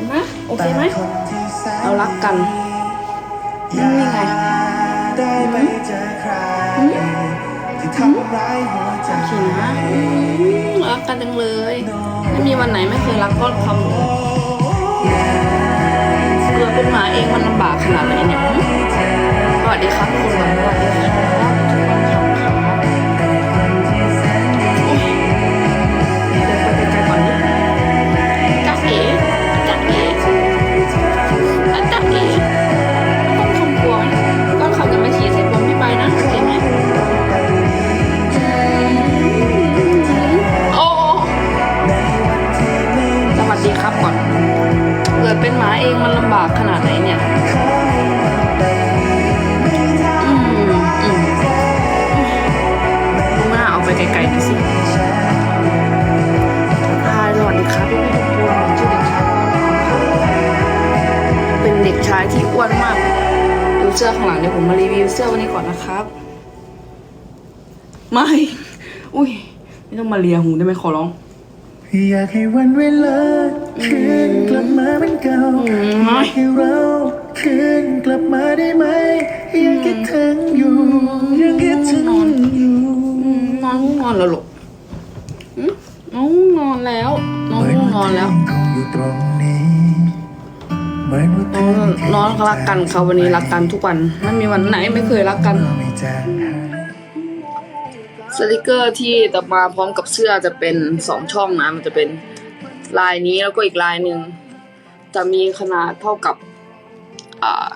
ผมนะ โอเคไหม เรารักกันนี่นี่ไงได้ไปเจอใครที่ทำร้ายหัวใจโอเคนะอืมรักกันจังเลย ไม่มีวันไหนไม่เคยรักก็คำเกิดเป็นหมาเองมันลำบากขนาดไหนเนี่ยหืมสวัสดีครับทุกคนสวัสดีครั เกิดเป็นหมาเองมันลำบากขนาดไหนเนี่ยอืมอืมดูหน้าเอาไปไกลๆดูสิฮายสวัสดีครับพี่พี่ทุกคนชื่อเด็กชายเป็นเด็กชายที่อ้วนมาก ดูเสื้อข้างหลังเดี๋ยวผมมารีวิวเสื้อวันนี้ก่อนนะครับ ไม่ อุ้ยไม่ต้องมาเลียหูได้ไหมขอร้อง อยากให้วันเวลาคืนกลับมาเป็นเก่าอืมอยากให้เราคืนกลับมาได้ไหมยังคิดถึงอยู่ยังคิดถึงอยู่อืมนอนง่วงนอนแล้วลูกอืมน้องง่วงนอนแล้วน้องง่วงนอนแล้วคงอยู่ตรงนี้เหมือนว่าเธน้องไม่เคยน้องรักกันเขาวันนี้รักกันทุกวันไม่มีวันไหนไม่เคยรักกันไม่จางหาย สติกเกอร์ที่จะมาพร้อมกับเสื้อจะเป็นสองช่องนะ มันจะเป็นลายนี้แล้วก็อีกลายหนึ่งจะมีขนาดเท่ากับอ่า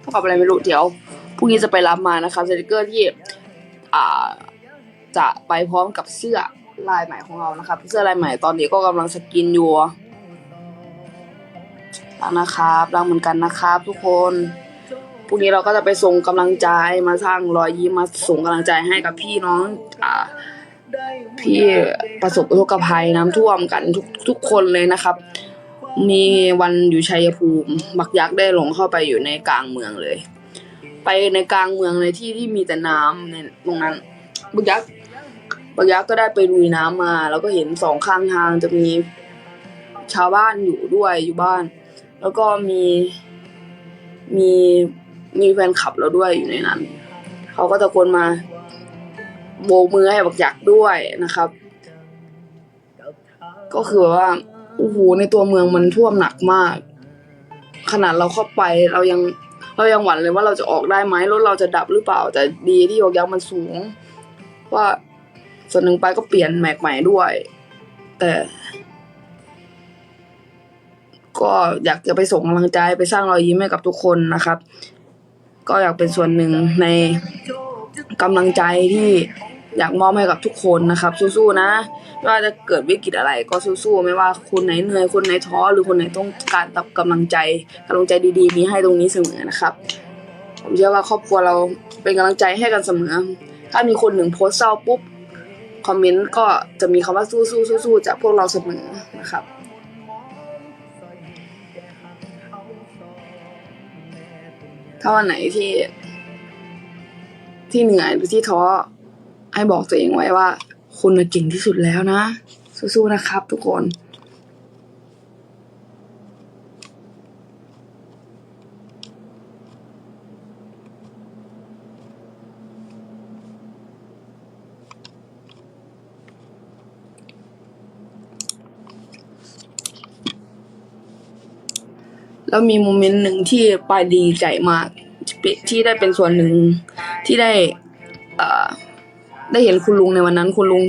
เท่ากับอะไรไม่รู้เดี๋ยวพรุ่งนี้จะไปรับมานะคะสติกเกอร์ที่อ่าจะไปพร้อมกับเสื้อลายใหม่ของเรานะครับ เสื้อลายใหม่ตอนนี้ก็กำลังสกินอยู่นะครับรักเหมือนกันนะครับทุกคน รุ่งนี้เราก็จะไปส่งกำลังใจมาสร้างรอยยิ้มมาส่งกำลังใจให้กับพี่น้องอ่าพี่ประสบอุทกภัยน้ำท่วมกันทุกทุกคนเลยนะครับ มีวันอยู่ชัยภูมิบักยักษ์ได้หลงเข้าไปอยู่ในกลางเมืองเลย ไปในกลางเมืองในที่ที่มีแต่น้ำในตรงนั้นบักยักษ์บักยักษ์ก็ได้ไปลุยน้ำมา แล้วก็เห็นสองข้างทางจะมีชาวบ้านอยู่ด้วยอยู่บ้าน แล้วก็มีมี มีแฟนคลับเราด้วยอยู่ในนั้น เขาก็ตะโกนมา โบมือให้บักยักษ์ด้วยนะครับ ก็คือแบบว่าโอ้โหในตัวเมืองมันท่วมหนักมาก ขนาดเราเข้าไปเรายังเรายังหวั่นเลยว่าเราจะออกได้ไหมรถเราจะดับหรือเปล่า แต่ดีที่บักยักษ์มันสูง ว่าส่วนหนึ่งไปก็เปลี่ยนแม็กใหม่ด้วย แต่ ก็อยากจะไปส่งกำลังใจไปสร้างรอยยิ้มให้กับทุกคนนะครับ ก็อยากเป็นส่วนหนึ่งในกำลังใจที่อยากมอบให้กับทุกคนนะครับ สู้ๆนะไม่ว่าจะเกิดวิกฤตอะไรก็สู้ๆไม่ว่าคนไหนเหนื่อยคนไหนท้อหรือคนไหนต้องการรับกำลังใจกำลังใจดีๆ มีให้ตรงนี้เสมอนะครับ ผมเชื่อว่าครอบครัวเราเป็นกำลังใจให้กันเสมอ ถ้ามีคนหนึ่งโพสต์เศร้าปุ๊บคอมเมนต์ก็จะมีคำว่าสู้ๆๆๆจากพวกเราเสมอนะครับ ถ้าวันไหนที่ ที่เหนื่อยหรือที่ท้อให้บอกตัวเองไว้ว่า คุณเก่งที่สุดแล้วนะ สู้ๆนะครับทุกคน แล้วมีโมเมนต์หนึ่งที่ปายดีใจมากที่ได้เป็นส่วนหนึ่งที่ได้ได้เห็นคุณลุงในวันนั้น คุณลุง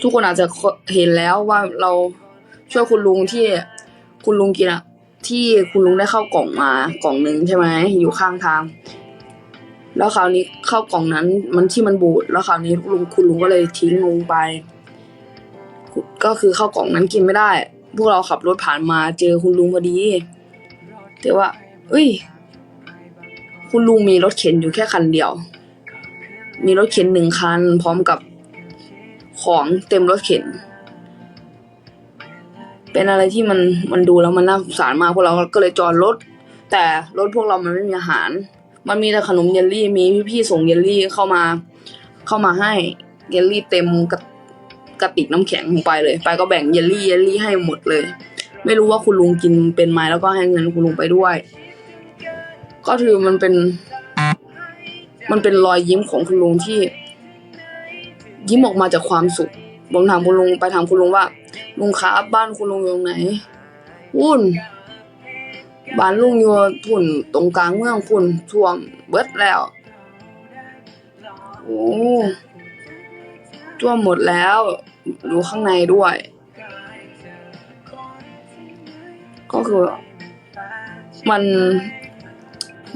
ทุกคนอาจจะเห็นแล้วว่าเราช่วยคุณลุงที่คุณลุงกินอะที่คุณลุงได้เข้ากล่องมากล่องหนึ่งใช่ไหมอยู่ข้างทาง แล้วคราวนี้เข้ากล่องนั้น มันที่มันบูดแล้วคราวนี้ลุงคุณลุงก็เลยทิ้งลงไป ก็คือเข้ากล่องนั้นกินไม่ได้ พวกเราขับรถผ่านมาเจอคุณลุงพอดี แต่ว่า เอ้ย คุณลุงมีรถเข็นอยู่แค่คันเดียว มีรถเข็นหนึ่งคัน พร้อมกับของเต็มรถเข็น เป็นอะไรที่มันมันดูแล้วมันน่าสงสารมากพวกเราก็เลยจอดรถ แต่รถพวกเรามันไม่มีอาหาร มันมีแต่ขนมเยลลี่ มีพี่ๆส่งเยลลี่เข้ามา เข้ามาให้เยลลี่เต็มกระกระติกน้ำแข็งลงไปเลย ไปก็แบ่งเยลลี่เยลลี่ให้หมดเลย ไม่รู้ว่าคุณลุงกินเป็นไหมแล้วก็ให้เงินคุณลุงไปด้วย ก็คือมันเป็น มันเป็นรอยยิ้มของคุณลุงที่ ยิ้มออกมาจากความสุขผมถามคุณลุงไปถามคุณลุงว่า ลุงครับบ้านคุณลุงอยู่ตรงไหนวุ่นบ้านลุงอยู่พุ่นตรงกลางเมืองพุ่นท่วมเบิดแล้วโอ้ท่วมหมดแล้วอยู่ข้างในด้วย ก็คือมัน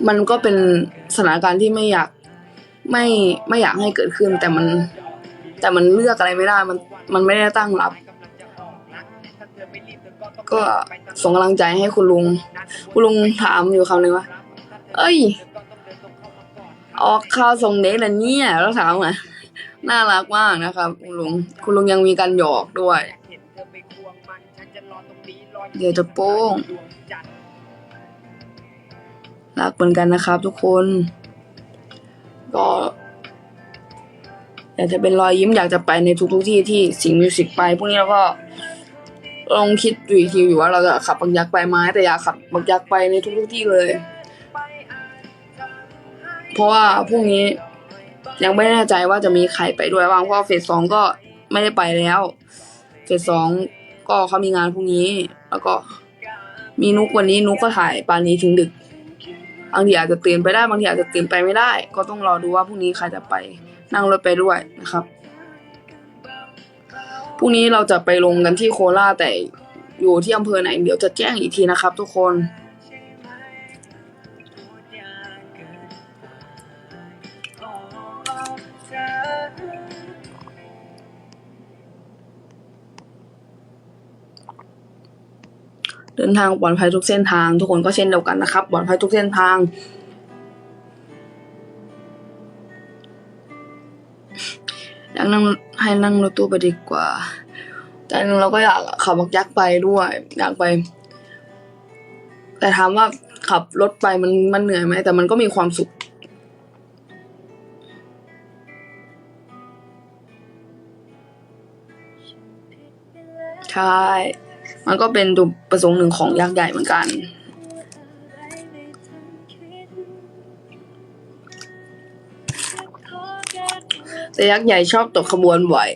มันก็เป็นสถานการณ์ที่ไม่อยากไม่ไม่อยากให้เกิดขึ้น แต่มันแต่มันเลือกอะไรไม่ได้มันมันไม่ได้ตั้งรับ ก็ส่งกำลังใจให้คุณลุง คุณลุงถามอยู่คำหนึ่งว่า เอ้ย ออกข่าวส่งเด็กแล้วเนี่ยแล้วถามอะน่ารักมากนะครับ คุณลุงคุณลุงยังมีการหยอกด้วย เดี๋ยวจะโป้ง รักเหมือนกันนะครับทุกคน ก็อยากจะเป็นรอยยิ้มอยากจะไปในทุกๆที่ที่สิงมิวสิกไป พวกนี้เราก็ลองคิดอยู่ทีอยู่ว่าเราจะขับบักยักษ์ไปไหมแต่อยากขับบักยักษ์ไปในทุกๆที่เลย เพราะว่าพรุ่งนี้ยังไม่แน่ใจว่าจะมีใครไปด้วยบ้างเพราะเฟสสองก็ไม่ได้ไปแล้ว เฟสสองก็เขามีงานพรุ่งนี้ แล้วก็มีนุกวันนี้นุกก็ถ่ายปานนี้ถึงดึกบางทีอาจจะตื่นไปได้บางทีอาจจะตื่นไปไม่ได้ ก็ต้องรอดูว่าพรุ่งนี้ใครจะไปนั่งรถไปด้วยนะครับพรุ่งนี้เราจะไปลงกันที่โคราชแต่อยู่ที่อำเภอไหนเดี๋ยวจะแจ้งอีกทีนะครับ ทุกคน เดินทางปลอดภัยทุกเส้นทาง ทุกคนก็เช่นเดียวกันนะครับปลอดภัยทุกเส้นทางอยากนั่งให้นั่งรถตู้ไปดีกว่า แต่หนึ่งเราก็อยากขับบักยักษ์ไปด้วย อยากไป แต่ถามว่าขับรถไปมันมันเหนื่อยไหมแต่มันก็มีความสุขใช่ มันก็เป็นจุดประสงค์หนึ่งของยักษ์ใหญ่เหมือนกัน แต่ยักษ์ใหญ่ชอบตกขบวนบ่อย